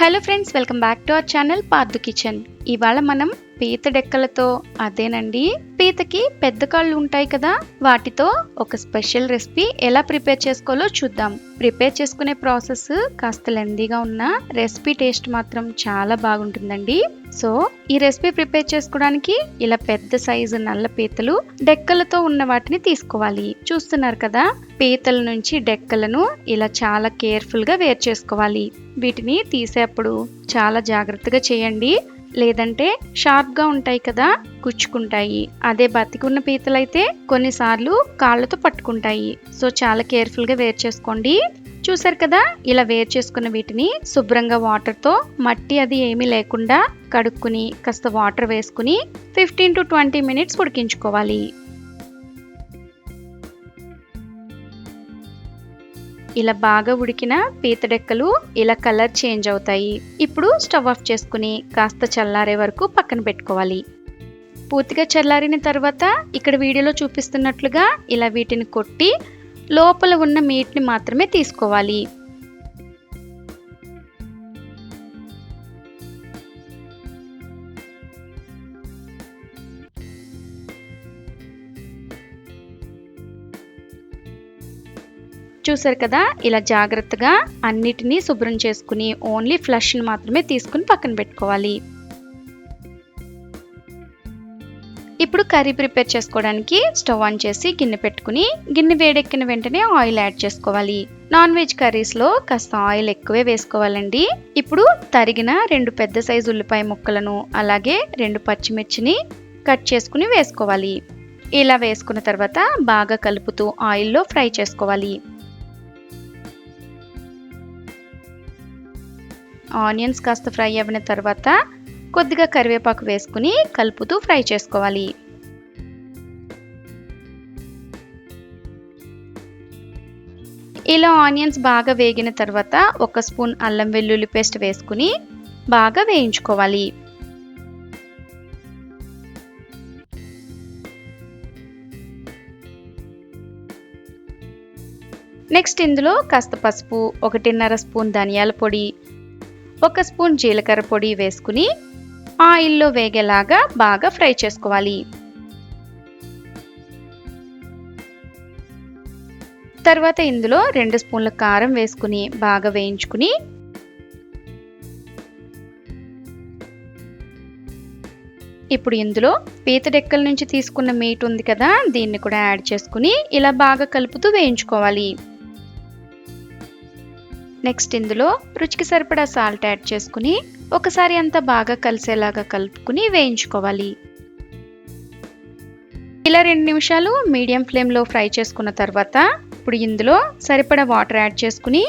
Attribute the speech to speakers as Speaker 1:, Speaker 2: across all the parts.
Speaker 1: Hello friends welcome back to our channel Pardhu kitchen. ఇవాళ మనం పీత డెక్కలతో అదేనండి పీతకి పెద్ద కాళ్ళు ఉంటాయి కదా వాటితో ఒక స్పెషల్ రెసిపీ ఎలా ప్రిపేర్ చేసుకోవాలో చూద్దాం. ప్రిపేర్ చేసుకునే ప్రాసెస్ కాస్త లెందీగా ఉన్న రెసిపీ టేస్ట్ మాత్రం చాలా బాగుంటుందండి. సో ఈ రెసిపీ ప్రిపేర్ చేసుకోవడానికి ఇలా పెద్ద సైజు నల్ల పీతలు డెక్కలతో ఉన్న వాటిని తీసుకోవాలి. చూస్తున్నారు కదా? పీతల నుంచి డెక్కలను ఇలా చాలా కేర్ఫుల్గా వేరు చేసుకోవాలి. వీటిని తీసేప్పుడు చాలా జాగ్రత్తగా చేయండి. లేదంటే షార్ప్గా ఉంటాయి కదా? గుచ్చుకుంటాయి అదే బతికున్న పీతలైతే కొన్నిసార్లు కాళ్ళతో పట్టుకుంటాయి. సో చాలా కేర్ఫుల్గా వేరు చేసుకోండి. చూసారు కదా? ఇలా వేరు చేసుకున్న వీటిని శుభ్రంగా వాటర్తో మట్టి అది ఏమీ లేకుండా కడుక్కుని కాస్త వాటర్ వేసుకుని ఫిఫ్టీన్ టు ట్వంటీ మినిట్స్ ఉడికించుకోవాలి. ఇలా బాగా ఉడికిన పీతడెక్కలు ఇలా కలర్ చేంజ్ అవుతాయి. ఇప్పుడు స్టవ్ ఆఫ్ చేసుకుని కాస్త చల్లారే వరకు పక్కన పెట్టుకోవాలి. పూర్తిగా చల్లారిన తర్వాత ఇక్కడ వీడియోలో చూపిస్తున్నట్లుగా ఇలా వీటిని కొట్టి లోపల ఉన్న మీట్ని మాత్రమే తీసుకోవాలి. చూసారు కదా? ఇలా జాగ్రత్తగా అన్నిటినీ శుభ్రం చేసుకుని ఓన్లీ ఫ్లష్ని మాత్రమే తీసుకుని పక్కన పెట్టుకోవాలి. ఇప్పుడు కర్రీ ప్రిపేర్ చేసుకోవడానికి స్టవ్ ఆన్ చేసి గిన్నె పెట్టుకుని గిన్నె వేడెక్కిన వెంటనే ఆయిల్ యాడ్ చేసుకోవాలి. నాన్ వెజ్ కర్రీస్లో కాస్త ఆయిల్ ఎక్కువే వేసుకోవాలండి. ఇప్పుడు తరిగిన రెండు పెద్ద సైజు ఉల్లిపాయ ముక్కలను అలాగే రెండు పచ్చిమిర్చిని కట్ చేసుకుని వేసుకోవాలి. ఇలా వేసుకున్న తర్వాత బాగా కలుపుతూ ఆయిల్లో ఫ్రై చేసుకోవాలి. ఆనియన్స్ కాస్త ఫ్రై అయిన తర్వాత కొద్దిగా కరివేపాకు వేసుకుని కలుపుతూ ఫ్రై చేసుకోవాలి. ఇలా ఆనియన్స్ బాగా వేగిన తర్వాత ఒక స్పూన్ అల్లం వెల్లుల్లి పేస్ట్ వేసుకుని బాగా వేయించుకోవాలి. నెక్స్ట్ ఇందులో కాస్త పసుపు ఒకటిన్నర స్పూన్ ధనియాల పొడి ఒక స్పూన్ జీలకర్ర పొడి వేసుకుని ఆయిల్లో వేగేలాగా బాగా ఫ్రై చేసుకోవాలి. తర్వాత ఇందులో రెండు స్పూన్ల కారం వేసుకుని బాగా వేయించుకుని ఇప్పుడు ఇందులో పీత డెక్కల నుంచి తీసుకున్న మీట్ ఉంది కదా దీన్ని కూడా యాడ్ చేసుకుని ఇలా బాగా కలుపుతూ వేయించుకోవాలి. నెక్స్ట్ ఇందులో రుచికి సరిపడా సాల్ట్ యాడ్ చేసుకుని ఒకసారి అంతా బాగా కలిసేలాగా కలుపుకుని వేయించుకోవాలి. ఇలా రెండు నిమిషాలు మీడియం ఫ్లేమ్లో ఫ్రై చేసుకున్న తర్వాత ఇప్పుడు ఇందులో సరిపడా వాటర్ యాడ్ చేసుకుని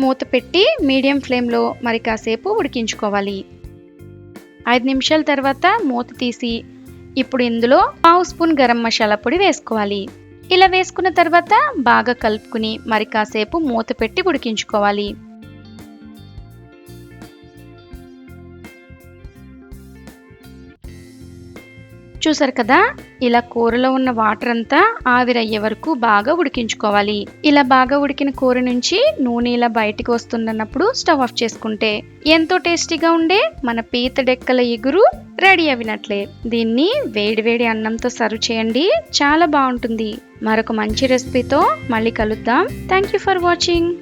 Speaker 1: మూత పెట్టి మీడియం ఫ్లేమ్లో మరి కాసేపు ఉడికించుకోవాలి. ఐదు నిమిషాల తర్వాత మూత తీసి ఇప్పుడు ఇందులో పావు స్పూన్ గరం మసాలా పొడి వేసుకోవాలి. ఇలా వేసుకున్న తర్వాత బాగా కలుపుకుని మరి కాసేపు మూత పెట్టి ఉడికించుకోవాలి. చూసారు కదా? ఇలా కూరలో ఉన్న వాటర్ అంతా ఆవిరయ్యే వరకు బాగా ఉడికించుకోవాలి. ఇలా బాగా ఉడికిన కూర నుంచి నూనె ఇలా బయటికి వస్తున్నప్పుడు స్టవ్ ఆఫ్ చేసుకుంటే ఎంతో టేస్టీగా ఉండే మన పీత డెక్కల ఎగురు రెడీ అవినట్లే దీన్ని వేడివేడి అన్నంతో సర్వ్ చేయండి. చాలా బాగుంటుంది. మరొక మంచి రెసిపీతో మళ్ళీ కలుద్దాం. Thank you for watching